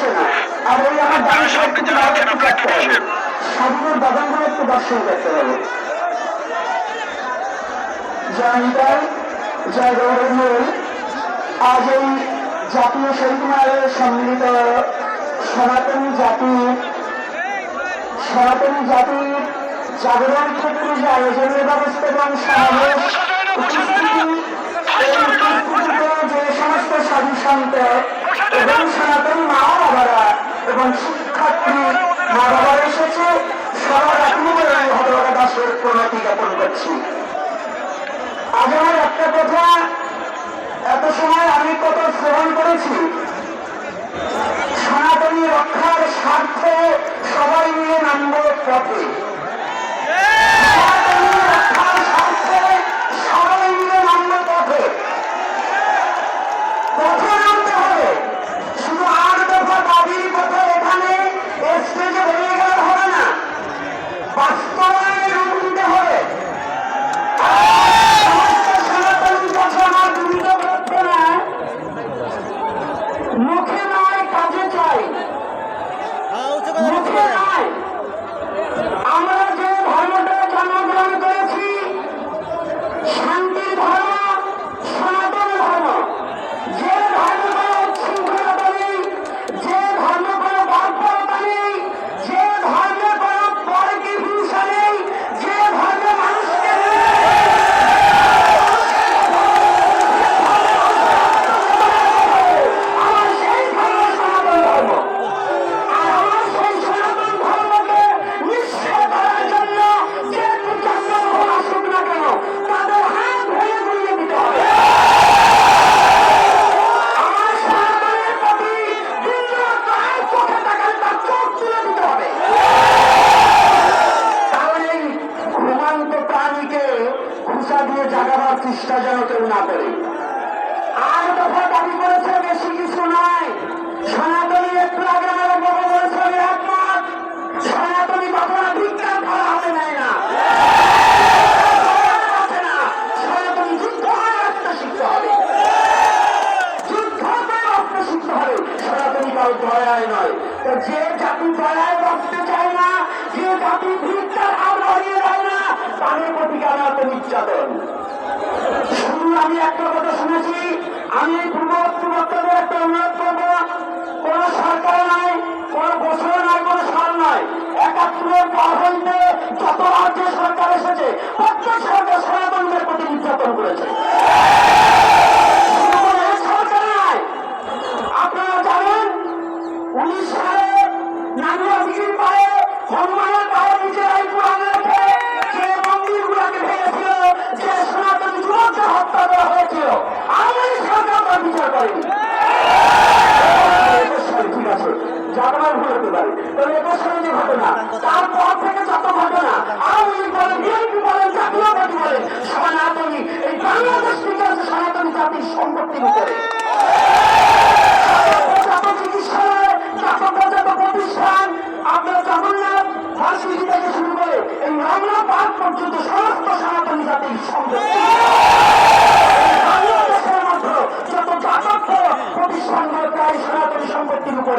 হচ্ছে না আর ওই আমার আমি সামনে যারা আছেন আপনারা একটু বসেন সাধুর বাগানগুলো একটু দর্শন করতে হবে জয় নিতাই জয় আজ এই জাতীয় শহীদ সম্মিলিত সনাতনী জাতি সনাতনী জাতির জাগরণ ক্ষেত্রে যে আয়োজনের ব্যবস্থা এবং সমাবেশ উপস্থিতি যে সমস্ত সাধু সন্ত এবং সনাতন মা বাবারা এবং শিক্ষার্থী মা বাবারা এসেছে একটা কথা, এত সময় আমি কত করেছি। সনাতনী রক্ষার স্বার্থে সবাই মিলে নামব পথে সনাতনী রক্ষার স্বার্থে সবাই মিলে নামব পথে পথে নামতে হবে শুধু আট দফা দাবির কথা এখানে স্টেজে বেরিয়ে গেলে হবে না বাস্তবায়নে রূপ দিতে হবে সমস্ত সনাতনী কথা আমার দুর্নীত করতে না মুখে নয় কাজে চাই মুখে নয় আমরা যে ধর্মটা জন্মগ্রহণ করেছি শান্তির ধর্ম সনাতন ধর্ম যে ধর্ম কোনো উচ্ছৃঙ্খলতা নেই যে ধর্ম কোনো বাধ্যতা নেই যে ধর্মে কোনো পরকে হিংসা নেই যে ধর্মে মানুষকে আমার সেই ধর্ম সনাতন ধর্ম আর আমার সেই সনাতন ধর্মকে নিঃস্ব করার জন্য যে প্রচণ্ড ভোগ আসুক না কেন তাদের হাত ভেঙে গুলিয়ে দিতে হবে আমার সনাতনের প্রতি বিন্দু গায়ে চোখে তাকালে তার চোখ তুলে দিতে হবে কারণ এই ঘুমান্ত খুঁচা দিয়ে জাগাবার চেষ্টা যেন কেউ না করে। আর দফা দাবি করেছে বেশি কিছু নয়। সনাতনী একটু আগে আমি একটা কথা শুনেছি, আমি এই পূর্ববর্তী বক্তব্যের একটা অনুরোধ করব, কোন সরকার নাই, কোন বছর নাই, কোন সাল নাই, একাত্তরের পর হইতে যত রাজ্য সরকার এসেছে, প্রত্যেক সরকার সনাতনদের প্রতি নির্যাতন করেছে শুধু কোনো এক সরকার নাই আপনারা জানেন উনিশ সালে নানুয়াগিরির পায়ে হনুমানের পায়ে নিচে রাইপুর রেখে যে মন্দিরগুলোকে ভেঙেছিল যে সনাতন যুবককে হত্যা করা হয়েছিল আমি সরকার তার বিচার করেনি ঠিক আছে জানার ভুল হতে পারে তবে একুশ সালে যে ঘটনা তারপর থেকে যত ঘটনা আওয়ামী লীগ বলেন বিএনপি বলেন জাতীয় পার্টি বলেন সনাতনী এই বাংলাদেশ থেকে আছে সনাতনী জাতির সম্পত্তির উপরে যত চিকিৎসালয় যত যত প্রতিষ্ঠান আপনার জগন্নাথ হসপিটাল থেকে শুরু করে এই রমনা পার্ক পর্যন্ত সমস্ত সনাতনী জাতির সম্পত্তি বাংলাদেশের মধ্যে যত যাতায়াত প্রতিষ্ঠানগুলো প্রায় সনাতনী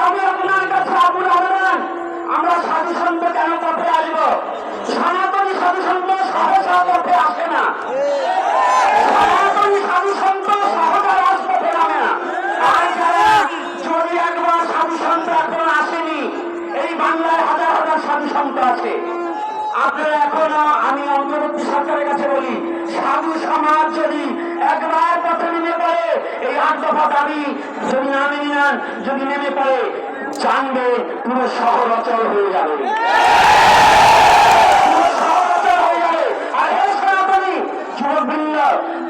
দাবি আপনার কাছে আবুল আহমান আমরা সাধু সন্ত কেন পথে আসব? সনাতনী সাধু সন্ত সহসা পথে আসে না। সনাতনী সাধু সন্ত সহজা রাজপথে নামে না। আর যারা যদি একবার সাধু সন্ত এখন আসেনি, এই বাংলায় হাজার হাজার সাধু সন্ত আছে। আপনারা এখনও আমি অন্তর্বর্তী সরকারের কাছে বলি, সাধু সমাজ যদি একবার পথে নেমে পড়ে, এই আট দফা দাবি যদি না মেনে নেন, যদি নেমে পড়ে, জানবে পুরো শহর অচল হয়ে যাবে।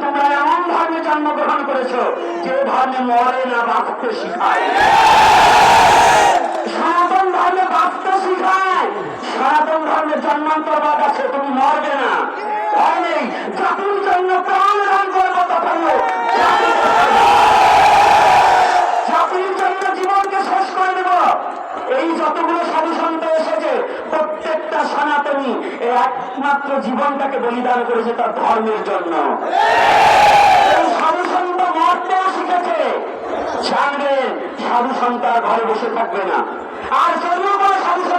তোমরা এমন জানো জন্মগ্রহণ করেছ, যে ধর্মে মরে না বাঁচতে শিখায় সনাতন ধর্মে বাঁচতে শিখায় সনাতন ধর্মে জন্মান্তরবাদ আছে তুমি মরবে না ভয় নেই জাতির জন্য প্রাণ দান জন্য করে দেব। এই যতগুলো সন্ত এসেছে, প্রত্যেকটা সনাতনী একমাত্র জীবনটাকে বলিদান করেছে তার ধর্মের জন্য এই সাধু সন্ত মরতেও শিখেছে। জানবেন সাধু সন্ত আর ঘরে বসে থাকবে না। আর জন্ম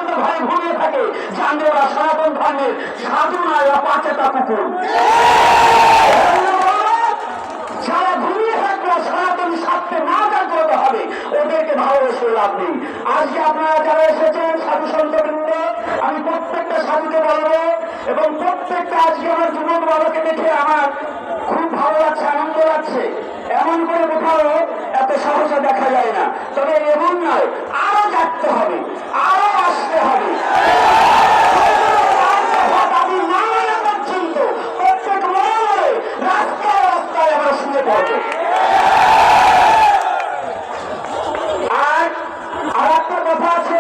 করে সাধু ঘুমিয়ে থাকে। জানবে ওরা সনাতন ধর্মের সাধু নয় অপাচেতা কুকুর। যারা ঘুমিয়ে থাকবে সনাতনী স্বার্থে না জাগ্রত হবে। ওদেরকে ভালোবেসে লাভ নেই। আজকে আপনারা যারা এসেছেন, সাধু সন্তবৃন্দ, আমি প্রত্যেকটা সাধুকে বলব, এবং প্রত্যেকটা আজকে আমার যুবক বাবাকে দেখে আমার খুব ভালো লাগছে, আনন্দ লাগছে। এমন করে কোথাও এত সহজে দেখা যায় না। তবে এমন নয় আরও জাগতে হবে আরও আসতে হবে দাবি না মানা পর্যন্ত প্রত্যেক মনে রাস্তায় রাস্তায় আমরা শুনে পড়ব আর আর একটা কথা আছে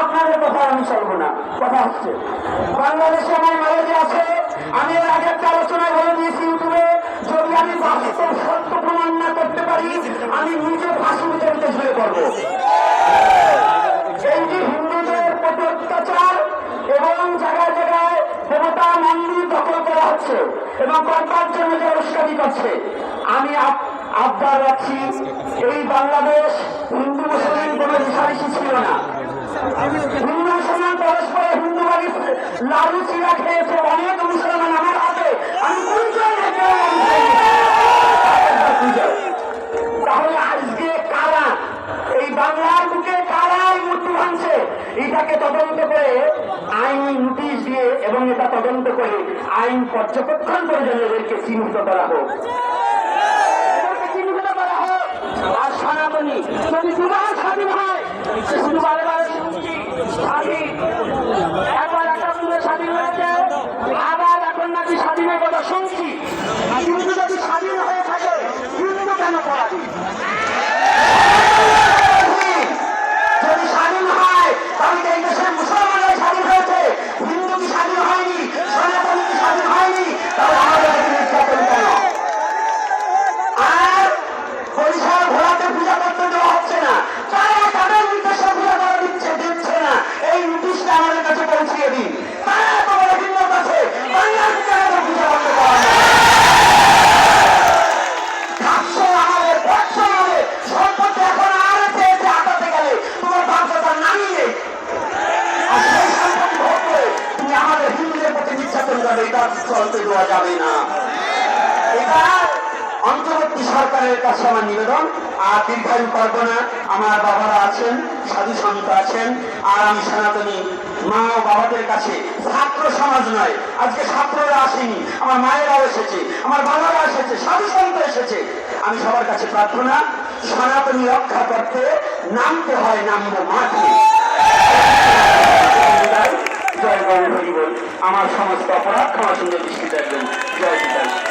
আপনাদের কথা আমি চলবো না কথা হচ্ছে বাংলাদেশে আমার নলেজে আছে আমি এর আগে একটা আলোচনায় বলে দিয়েছি ইউটিউবে যদি আমি বাস্তব সত্য প্রমাণ না করতে পারি আমি নিজে ফাঁসি বিতরিতে ঝুলে পড়ব এই যে হিন্দুদের প্রতি অত্যাচার এবং জায়গায় জায়গায় দেবতা মন্দির দখল করা হচ্ছে এবং জন্য যে আমি আব- আবদার রাখছি, এই বাংলাদেশ হিন্দু মুসলিম কোনো রেশারেশি ছিল না। হিন্দু মুসলমান পরস্পরে হিন্দু লালু চিরা খেয়েছে, অনেক মুসলমান আমার হাতে। আমি পরিচয় তাহলে আজকে কারা? এই বাংলার বুকে কারা এই মূর্তি ভাঙছে? এটাকে তদন্ত করে আইন নোটিশ দিয়ে এবং এটা তদন্ত করে আইন পর্যবেক্ষণ করে যেন চিহ্নিত করা হোক। চিহ্নিত করা। আর সনাতনী। যদি দুবার স্বাধীন হয় শুধু বারে বারে শুনছি স্বাধীন। যাবে না। অন্তর্বর্তী সরকারের কাছে আমার নিবেদন, আর দীর্ঘায়ু করব না। আমার বাবারা আছেন, সাধু সন্ত আছেন, আর আমি সনাতনী মা ও বাবাদের কাছে ছাত্র সমাজ নয়। আজকে ছাত্ররা আসেনি, আমার মায়েরাও এসেছে, আমার বাবারা এসেছে, সাধু সন্ত এসেছে। আমি সবার কাছে প্রার্থনা, সনাতনী রক্ষা করতে নামতে হয়, নামবো মাঠে। জয় গৌরী আমার সমস্ত অপরাধ ক্ষমা সুন্দর দৃষ্টি দেখবেন জয় বিদায়